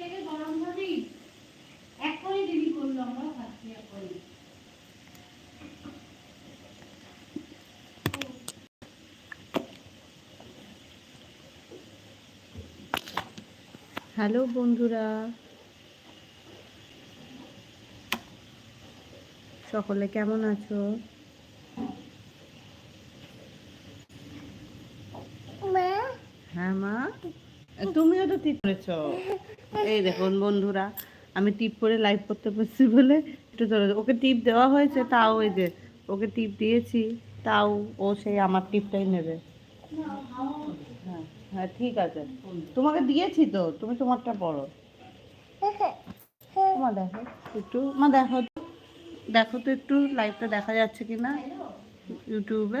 থেকে গরম ভাজি এখনই দিদি করল আমরা ভাবছি এখনই হ্যালো বন্ধুরা। সকলে কেমন আছো? হ্যাঁ মা? তুমিও তো ঠিক করেছ। এই দেখুন বন্ধুরা, আমি টিপ করে লাইভ করতে পারছি বলে একটু ধরে ওকে টিপ দেওয়া হয়েছে, তাও ওই যে, ওকে টিপ দিয়েছি, তাও ও সেই আমার টিপটাই নেবে। হ্যাঁ হ্যাঁ ঠিক আছে। তোমাকে দিয়েছি তো, তুমি তোমারটা পড়ো। মা দেখো, একটু, মা দেখো। দেখো তো একটু লাইভটা দেখা যাচ্ছে কি না ইউটিউবে।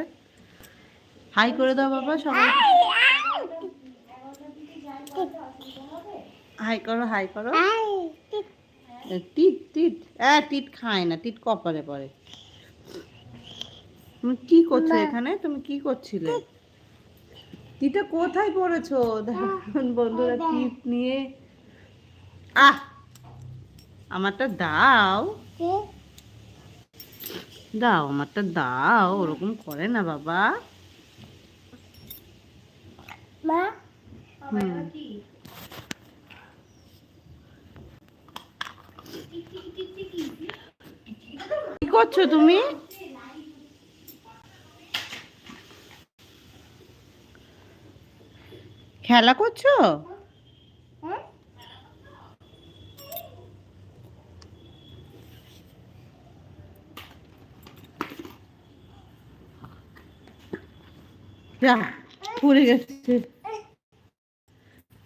হাই করে দাও বাবা, সবাই। হাই করো হাই করো। টিট। টিট হ্যাঁ টিট খায় না টিট কপালে পরে তুমি কি করছ এখানে? তুমি কি করছিলে? টিটা। কোথায় পড়েছো? দেখুন বন্ধুরা টিপ নিয়ে। আহ! আমারটা দাও। দাও আমারটা দাও। ওরকম করে না বাবা। হুম কি করছ তুমি? খেলা করছ? যা পড়ে গেছে।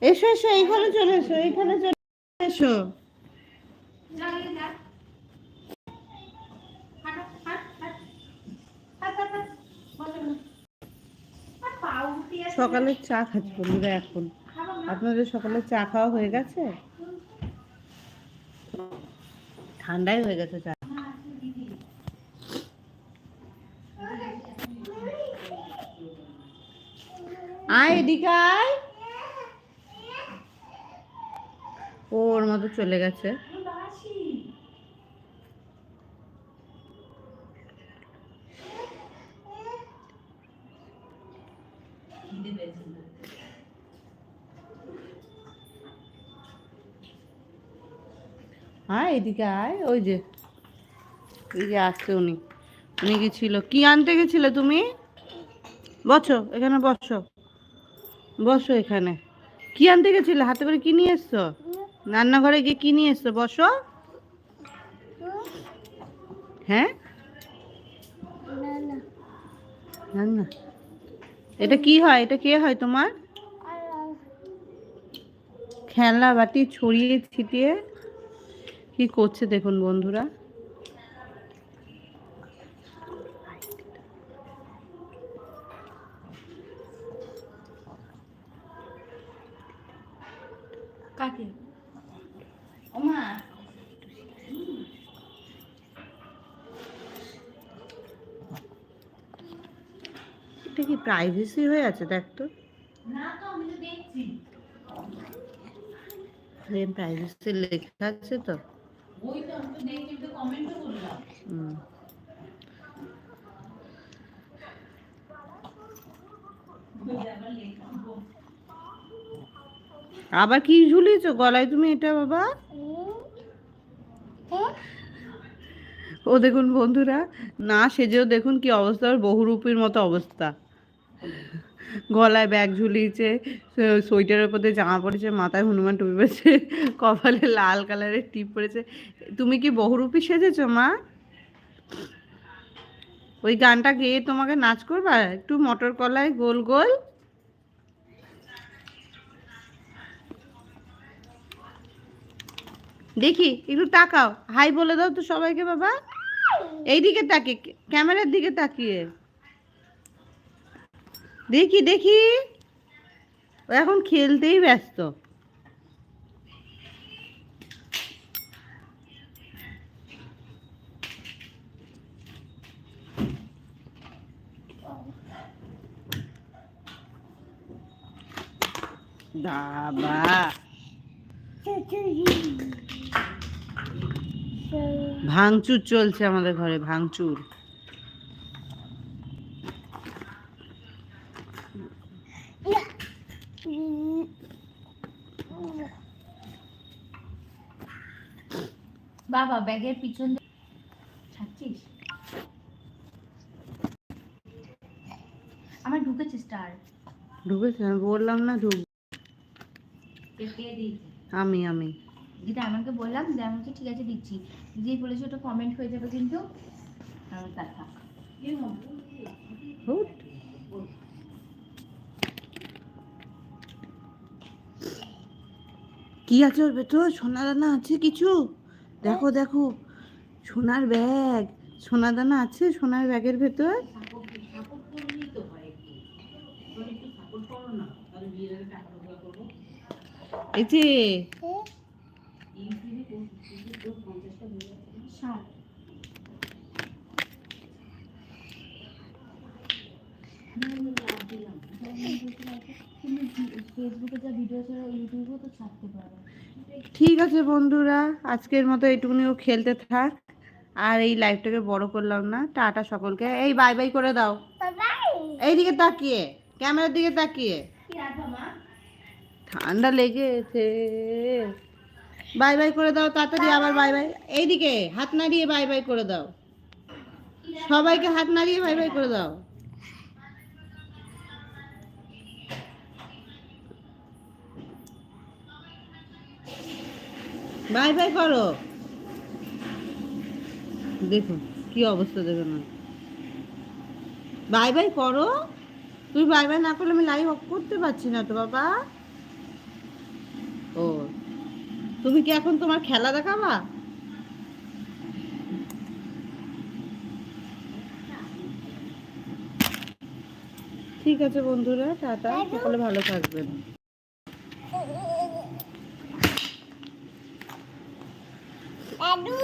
এসো এসো, এইখানে চলে এসো, এইখানে চলে এসো। সকালে চা খাচ্ছি বন্ধুরা এখন। আপনাদের সকালে চা খাওয়া হয়ে গেছে? ঠান্ডাই হয়ে গেছে চা। আয় এদিকে ওর মতো চলে গেছে। আয় এদিকে আয় ওই যে। ওই যে আসছে উনি। উনি গেছিল। কি আনতে গেছিলে তুমি? বসো এখানে বসো। বসো এখানে। কি আনতে গেছিলে? হাতে করে কি নিয়ে এসছো? রান্নাঘরে গিয়ে কি নিয়ে এসছো? বসো। হ্যাঁ? না না। এটা কি হয়? এটা কে হয় তোমার? খেলনা বাটি ছড়িয়ে ছিটিয়ে কি করছে দেখুন বন্ধুরা। কাকে? এটা কি প্রাইভেসি হয়ে আছে? দেখ তো। প্রাইভেসি লেখা আছে তো। হুম। আবার আবার কি ঝুলিয়েছো? গলায় তুমি এটা বাবা? ও দেখুন বন্ধুরা না সেজেও দেখুন কি অবস্থা ওর বহুরূপীর মতো অবস্থা। গলায় ব্যাগ ঝুলিয়েছে সোয়েটারের উপর দিয়ে জামা পড়েছে মাথায় হনুমান টুপি পড়েছে কপালে লাল কালারের টিপ পড়েছে তুমি কি বহুরূপী সেজেছো, মা? ওই গানটা গেয়ে তোমাকে নাচ করবা? একটু মটর কলায় গোল গোল। দেখি, একটু তাকাও। হাই বলে দাও তো সবাইকে, বাবা। এইদিকে তাকে ক্যামেরার দিকে তাকিয়ে। দেখি দেখি। ও এখন খেলতেই ব্যস্ত। ভাঙচুর চলছে আমাদের ঘরে ভাঙচুর। বাবা ব্যাগের পিছন ছাড়ছিস? আমার ঢুকেছে স্টার ঢুকেছে? আমি বললাম না ঢুক আমি আমি। যেটা আমাকে বললাম যে আমাকে ঠিক আছে দিচ্ছি। যেই বলেছে ওটা কমেন্ট হয়ে যাবে কিন্তু। কি আছে ওর ভেতর? সোনা দানা আছে কিছু? দেখো দেখো সোনার ব্যাগ। সোনা দানা আছে সোনার ব্যাগের ভেতর? ষাট ফেসবুকে ঠিক আছে বন্ধুরা, আজকের মতো এইটুকুনিও খেলতে থাক। আর এই লাইভটাকে বড় করলাম না। টাটা সকলকে। এই বাই বাই করে দাও। এইদিকে তাকিয়ে। ক্যামেরার দিকে তাকিয়ে। ঠান্ডা লেগেছে। বাই বাই করে দাও। তাড়াতাড়ি আবার বাই বাই এইদিকে, হাত নাড়িয়ে বাই বাই করে দাও। সবাইকে হাত নাড়িয়ে বাই বাই করে দাও। বাই বাই করো। দেখুন কি অবস্থা দেখো না বাই বাই করো। তুমি বাই বাই না করলে আমি লাইভ অফ করতে পারছি না তো বাবা। ও তুমি কি এখন তোমার খেলা দেখাবা? ঠিক আছে বন্ধুরা টাটা সকলে ভালো থাকবেন। দাদু